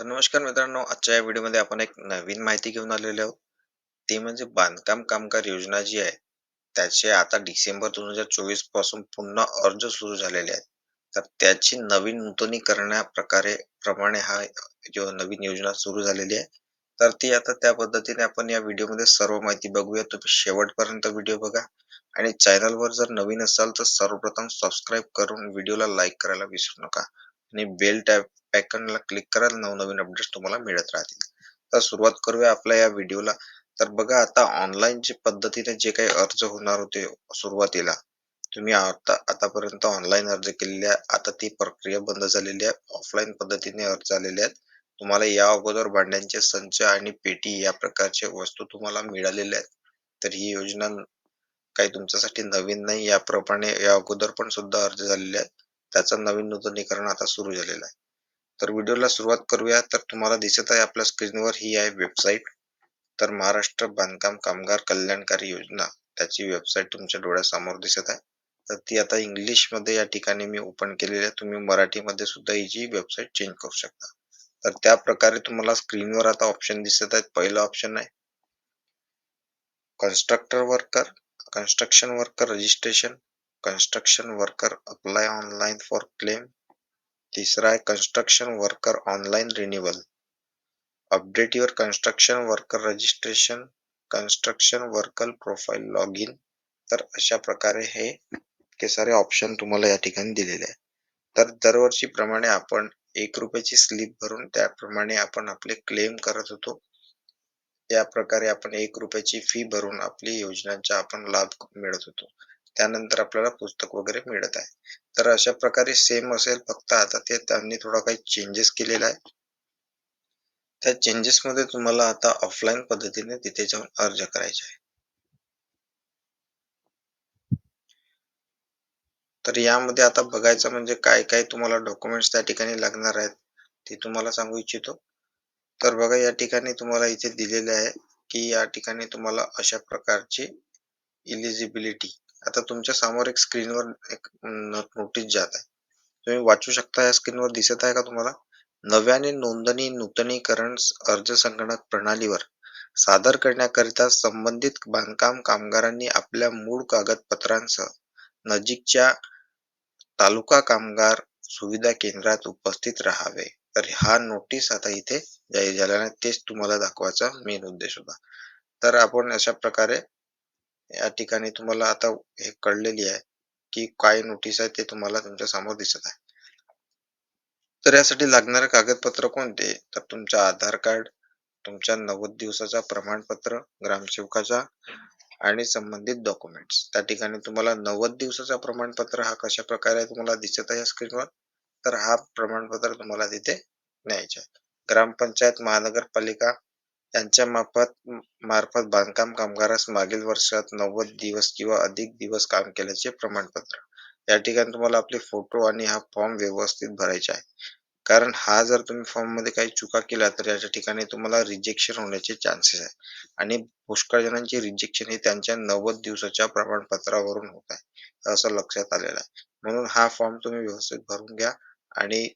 तर नमस्कार मित्रांनो आजच्या या व्हिडिओमध्ये आपण एक नवीन माहिती घेऊन आलेलो आहोत. ते म्हणजे बांधकाम कामगार योजना जी आहे त्याचे आता डिसेंबर दोन हजार चोवीसपासून पुन्हा अर्ज सुरू झालेले आहेत. तर त्याची नवीन नूतनीकरणा प्रकारे प्रमाणे हा जो नवीन योजना सुरू झालेली आहे तर ती आता त्या पद्धतीने आपण या व्हिडिओमध्ये सर्व माहिती बघूया. तुम्ही शेवटपर्यंत व्हिडिओ बघा. आणि चॅनलवर जर नवीन असाल तर सर्वप्रथम सबस्क्राईब करून व्हिडिओला लाईक करायला विसरू नका. आणि बेल टॅप आयकॉनला क्लिक कराल नवनवीन अपडेट्स तुम्हाला मिळत राहतील. तर सुरुवात करूया आपल्या या व्हिडिओला. तर बघा आता ऑनलाईन जे पद्धतीने जे काही अर्ज होणार होते सुरुवातीला तुम्ही आता आतापर्यंत ऑनलाईन अर्ज केलेले आहे आता ती प्रक्रिया बंद झालेली आहे. ऑफलाईन पद्धतीने अर्ज आलेले आहेत. तुम्हाला या अगोदर भांड्यांचे संच आणि पेटी या प्रकारचे वस्तू तुम्हाला मिळालेल्या आहेत. तर ही योजना काही तुमच्यासाठी नवीन नाही. याप्रमाणे या अगोदर पण सुद्धा अर्ज झालेले आहेत. त्याचं नवीन नूतनीकरण आता सुरू झालेलं आहे. तर व्हिडिओला सुरुवात करूया. तर तुम्हाला दिसत आहे आपल्या स्क्रीनवर ही आहे वेबसाईट. तर महाराष्ट्र बांधकाम कामगार कल्याणकारी योजना त्याची वेबसाईट तुमच्या डोळ्यासमोर दिसत आहे. तर ती आता इंग्लिशमध्ये या ठिकाणी मी ओपन केलेली आहे. तुम्ही मराठीमध्ये सुद्धा ही जी वेबसाईट चेंज करू शकता. तर त्या प्रकारे तुम्हाला स्क्रीनवर आता ऑप्शन दिसत आहेत. पहिलं ऑप्शन आहे. Constructor worker construction worker registration. Construction worker apply online for claim तिसरा आहे construction worker online renewal update your construction worker registration construction worker profile log in तर अशा प्रकारे हे इतके सारे ऑप्शन तुम्हाला या ठिकाणी दिलेले आहे तर दरवर्षी प्रमाणे आपण एक रुपयाची स्लिप भरून त्याप्रमाणे आपण आपले क्लेम करत होतो. या प्रकारे आपण एक रुपयाची फी भरून आपली योजनांचा आपण लाभ मिळत होतो. त्यानंतर आपल्याला पुस्तक वगैरे मिळत आहे. तर अशा प्रकारे सेम असेल फक्त आता ते त्यांनी थोडा काही चेंजेस केलेला आहे. त्या चेंजेस मध्ये तुम्हाला आता ऑफलाईन पद्धतीने तिथे जाऊन अर्ज करायचा आहे. तर यामध्ये आता बघायचं म्हणजे काय काय तुम्हाला डॉक्युमेंट्स त्या ठिकाणी लागणार आहेत ते तुम्हाला सांगू इच्छितो. तर बघा या ठिकाणी तुम्हाला इथे दिलेले आहे की या ठिकाणी तुम्हाला अशा प्रकारची इलिजिबिलिटी आता तुमच्यासमोर एक स्क्रीनवर एक नोटीस जात आहे. तुम्ही वाचू शकता या स्क्रीनवर दिसत आहे का तुम्हाला? नव्याने नोंदणी नूतनीकरण अर्ज संगणक प्रणालीवर. सादर करण्याकरिता संबंधित बांधकाम कामगारांनी आपल्या मूळ कागदपत्रांसह नजीकच्या तालुका कामगार सुविधा केंद्रात उपस्थित राहावे. तर हा नोटीस आता इथे जाहीर झाल्याने तेच तुम्हाला दाखवायचा मेन उद्देश होता. तर आपण अशा प्रकारे या ठिकाणी तुम्हाला आता हे कळलेली आहे की काय नोटीस आहे ते तुम्हाला तुमच्यासमोर दिसत आहे. तर यासाठी लागणारे कागदपत्र कोणते? तर तुमचा आधार कार्ड तुमच्या नव्वद दिवसाचा प्रमाणपत्र ग्रामसेवकाचा आणि संबंधित डॉक्युमेंट्स त्या ठिकाणी तुम्हाला नव्वद दिवसाचा प्रमाणपत्र हा कशा प्रकारे तुम्हाला दिसत आहे स्क्रीनवर तर हा प्रमाणपत्र तुम्हाला तिथे न्यायचे आहे. ग्रामपंचायत महानगरपालिका यांच्या मार्फत मार्फत बांधकाम कामगारास मागील वर्षात नव्वद दिवस किंवा अधिक दिवस काम केल्याचे प्रमाणपत्र. या ठिकाणी तुम्हाला आपले फोटो आणि हा फॉर्म व्यवस्थित भरायचा आहे. कारण हा जर तुम्ही फॉर्ममध्ये काही चुका केल्या तर याच्या ठिकाणी तुम्हाला रिजेक्शन होण्याचे चान्सेस आहे. आणि पुष्कळ जणांचे रिजेक्शन हे त्यांच्या नव्वद दिवसाच्या प्रमाणपत्रावरून होत आहे. असं लक्षात आलेलं आहे. म्हणून हा फॉर्म तुम्ही व्यवस्थित भरून घ्या आणि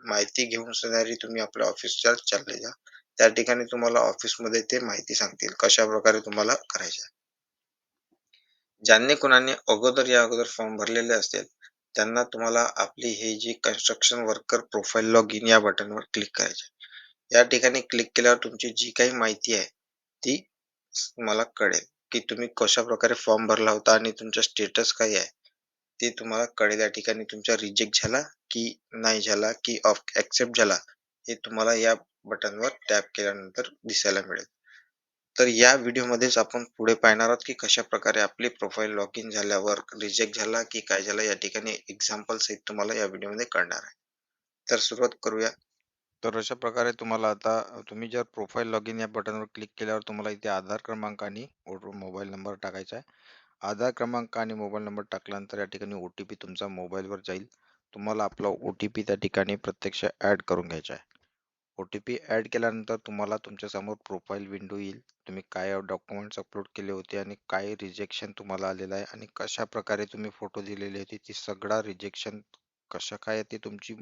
माहिती घेऊन सणारी तुम्ही आपल्या ऑफिसच्या चालले जा. त्या ठिकाणी तुम्हाला ऑफिसमध्ये ते माहिती सांगतील कशा प्रकारे तुम्हाला करायचे ज्यांनी कुणाने अगोदर या अगोदर फॉर्म भरलेले असतील त्यांना तुम्हाला आपली हे जी construction worker profile log in या बटनवर क्लिक करायचे या ठिकाणी क्लिक केल्यावर तुमची जी काही माहिती आहे ती तुम्हाला कळेल की तुम्ही कशा प्रकारे फॉर्म भरला होता आणि तुमचा स्टेटस काय आहे ते तुम्हाला कळेल. या ठिकाणी तुमचा रिजेक्ट झाला की नाही झाला की ऑफ ऍक्सेप्ट झाला हे तुम्हाला या बटनवर टॅप केल्यानंतर दिसायला मिळेल. तर या व्हिडिओमध्येच आपण पुढे पाहणार आहोत की कशा प्रकारे आपली प्रोफाईल लॉग इन झाल्यावर रिजेक्ट झाला की काय झाला या ठिकाणी एक्झाम्पल सहित तुम्हाला या व्हिडिओमध्ये कळणार आहे. तर सुरुवात करूया. तर अशा प्रकारे तुम्हाला आता तुम्ही जर प्रोफाईल लॉग इन या बटनवर क्लिक केल्यावर तुम्हाला इथे आधार क्रमांक आणि मोबाईल नंबर टाकायचा आहे. आधार क्रमांक आणि मोबाईल नंबर टाकल्यानंतर या ठिकाणी ओ टी पी तुमचा मोबाईलवर जाईल. तुम्हाला आपला ओ टी पी त्या ठिकाणी प्रत्यक्ष ॲड करून घ्यायचा आहे. ओ टी पी ॲड केल्यानंतर तुम्हाला तुमच्यासमोर प्रोफाईल विंडो येईल. तुम्ही काय डॉक्युमेंट्स अपलोड केले होते आणि काय रिजेक्शन तुम्हाला आलेलं आहे आणि कशा प्रकारे तुम्ही फोटो दिलेले होते ती सगळा रिजेक्शन कशा काय ते तुमची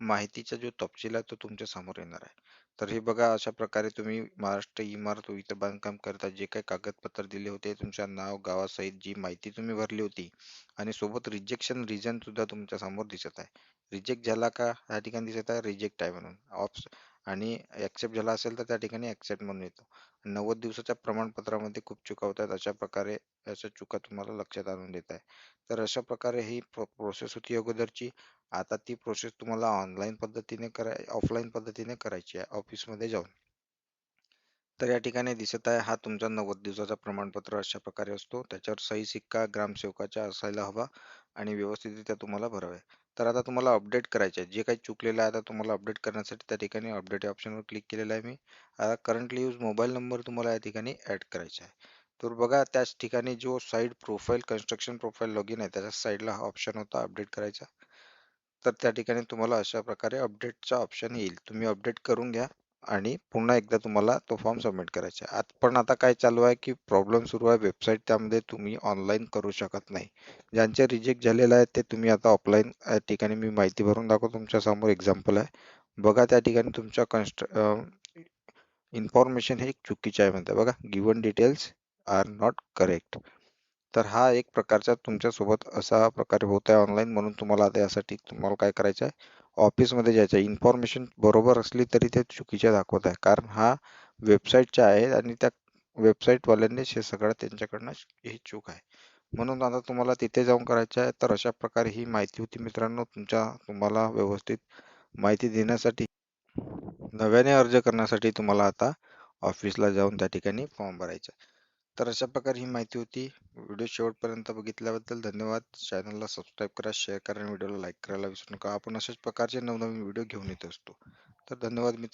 माहितीचा जो तपशील आहे तो तुमच्यासमोर येणार आहे. तर हे बघा अशा प्रकारे तुम्ही महाराष्ट्र इमारत व इतर बांधकाम करता जे काही कागदपत्र दिले होते तुमच्या नाव गावासहित जी माहिती तुम्ही भरली होती आणि सोबत रिजेक्शन रिझन सुद्धा तुमच्यासमोर दिसत आहे. रिजेक्ट झाला का या ठिकाणी दिसत आहे रिजेक्ट आहे म्हणून ऑप्स आणि ऍक्सेप्ट झाला असेल तर त्या ठिकाणी ऍक्सेप्ट म्हणून येतो. 90 दिवसाच्या प्रमाणपत्रामध्ये खूप चुका होतात अशा प्रकारे याच्या चुका तुम्हाला लक्षात आणून देत आहे. तर अशा प्रकारे ही प्रोसेस होती अगोदरची. आता ती प्रोसेस तुम्हाला ऑनलाईन पद्धतीने कराय ऑफलाईन पद्धतीने करायची आहे ऑफिसमध्ये जाऊन. तर या ठिकाणी दिसत आहे हा तुमचा 90 दिवसाचा प्रमाणपत्र अशा प्रकारे असतो. त्याच्यावर सही सिक्का ग्रामसेवकाचा असायला हवा आणि व्यवस्थितरित्या तुम्हाला भरावे. तर आता तुम्हाला अपडेट करायचे आहे. जे काही चुकलेलं आहे आता तुम्हाला अपडेट करण्यासाठी त्या ठिकाणी अपडेट या ऑप्शनवर क्लिक केलेलं आहे मी. आता करंटली यूज मोबाईल नंबर तुम्हाला या ठिकाणी ॲड करायचा आहे. तर बघा त्याच ठिकाणी जो side profile construction profile login आहे त्याच्या साईडला हा ऑप्शन होता अपडेट करायचा. तर त्या ठिकाणी तुम्हाला अशा प्रकारे अपडेटचा ऑप्शन येईल. तुम्ही अपडेट करून घ्या आणि पुन्हा एकदा तुम्हाला तो फॉर्म सबमिट करायचा आहे. आता पण आता काय चालू आहे की प्रॉब्लेम सुरू आहे वेबसाईट त्यामध्ये तुम्ही ऑनलाईन करू शकत नाही. ज्यांचे रिजेक्ट झालेलं आहे ते तुम्ही आता ऑफलाईन या ठिकाणी मी माहिती भरून दाखवतो तुमच्यासमोर एक्झाम्पल आहे. बघा त्या ठिकाणी तुमच्या कन्स्ट इन्फॉर्मेशन हे चुकीचे आहे म्हणते बघा given details are not correct. तर हा एक प्रकारचा तुमच्यासोबत असा प्रकारे होत आहे ऑनलाईन म्हणून तुम्हाला आता यासाठी तुम्हाला काय करायचं आहे ऑफिसमध्ये जायचं आहे. इन्फॉर्मेशन बरोबर असली तरी ते चुकीच्या दाखवत आहे. कारण हा वेबसाईटच्या आहे आणि त्या वेबसाईटवाल्यांनीच हे सगळं त्यांच्याकडनं ही चूक आहे. म्हणून आता तुम्हाला तिथे जाऊन करायचं आहे. तर अशा प्रकारे ही माहिती होती मित्रांनो तुमच्या तुम्हाला व्यवस्थित माहिती देण्यासाठी नव्याने अर्ज करण्यासाठी तुम्हाला आता ऑफिसला जाऊन त्या ठिकाणी फॉर्म भरायचा आहे. तर अशा प्रकारे ही माहिती होती. व्हिडिओ शेवटपर्यंत बघितल्याबद्दल धन्यवाद. चॅनलला सबस्क्राईब करा, शेअर करा आणि व्हिडिओला लाईक करायला विसरू नका. आपण अशाच प्रकारचे नवनवीन व्हिडिओ घेऊन येत असतो. तर धन्यवाद मित्र